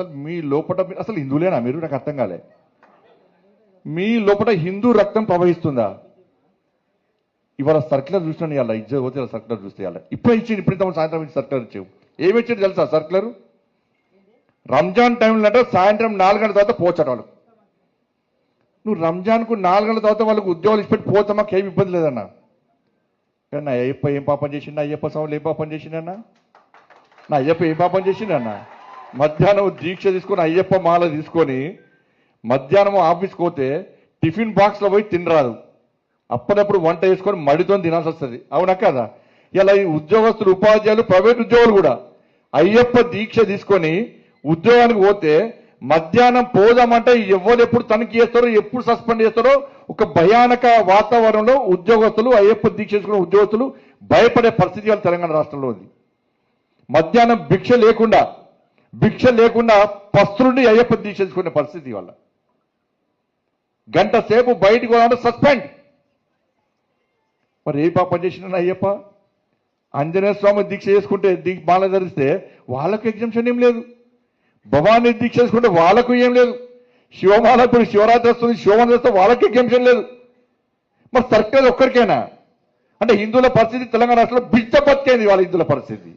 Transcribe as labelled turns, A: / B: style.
A: అసలు మీ లోపల అసలు హిందువులేనా మీరు? నాకు అర్థం కాలే. మీ లోపల హిందూ రక్తం ప్రవహిస్తుందా? ఇవాళ సర్క్యులర్ చూసినాను ఇవాళ ఇజ్జత్ పోతే సర్క్యులర్ చూస్తే ఇవాళ. ఇప్పుడు ఇచ్చింది ఇప్పుడు సాయంత్రం ఇచ్చి సర్క్యులర్ ఇచ్చావు. ఏమి ఇచ్చాడు తెలుసా సర్క్యులర్ రంజాన్ టైంలో అంటే సాయంత్రం నాలుగు గంటల తర్వాత పోచాడు వాళ్ళు. నువ్వు రంజాన్కు నాలుగు గంటల తర్వాత వాళ్ళకు ఉద్యోగాలు ఇచ్చిపెట్టి పోతే మాకు ఏమి ఇబ్బంది లేదన్నా. కానీ నా అయ్యప్ప ఏం పాపం చేసిండు? అయ్యప్ప స్వాములు ఏం పాపం చేసిండన్నా నా అయ్యప్ప ఏం పాపం చేసిండన్నా మధ్యాహ్నం దీక్ష తీసుకొని అయ్యప్ప మాల తీసుకొని మధ్యాహ్నం ఆఫీస్కి పోతే టిఫిన్ బాక్స్లో పోయి తినరాదు. అప్పుడప్పుడు వంట చేసుకొని మడితో తినాల్సి వస్తుంది. అవునా కదా? ఇలా ఈ ఉద్యోగస్తులు ఉపాధ్యాయులు ప్రైవేట్ ఉద్యోగులు కూడా అయ్యప్ప దీక్ష తీసుకొని ఉద్యోగానికి పోతే మధ్యాహ్నం పోదామంటే ఎవరు ఎప్పుడు తనిఖీ చేస్తారో ఎప్పుడు సస్పెండ్ చేస్తారో ఒక భయానక వాతావరణంలో ఉద్యోగస్తులు అయ్యప్ప దీక్ష చేసుకున్న ఉద్యోగస్తులు భయపడే పరిస్థితి తెలంగాణ రాష్ట్రంలో ఉంది. మధ్యాహ్నం భిక్ష లేకుండా భిక్ష లేకుండా పస్తులుండి అయ్యప్ప దీక్ష పరిస్థితి వల్ల. గంట సేపు బయటకు పోదామంటే సస్పెండ్. మరి ఏ పాపం చేసిన అయ్యప్ప? ఆంజనేయ స్వామి దీక్ష చేసుకుంటే దీ మాల ధరిస్తే వాళ్ళకు ఎగ్జామ్షన్ ఏం లేదు. భవానీ దీక్ష చేసుకుంటే వాళ్ళకు ఏం లేదు. శివమాల ఇప్పుడు శివరాత్రి వస్తుంది శివమాల చేస్తే వాళ్ళకి ఎగ్జామ్షన్ లేదు. మరి సర్కిల్ ఒక్కరికైనా? అంటే హిందువుల పరిస్థితి తెలంగాణ రాష్ట్రంలో బిడ్డ బతికేది వాళ్ళ హిందువుల పరిస్థితి.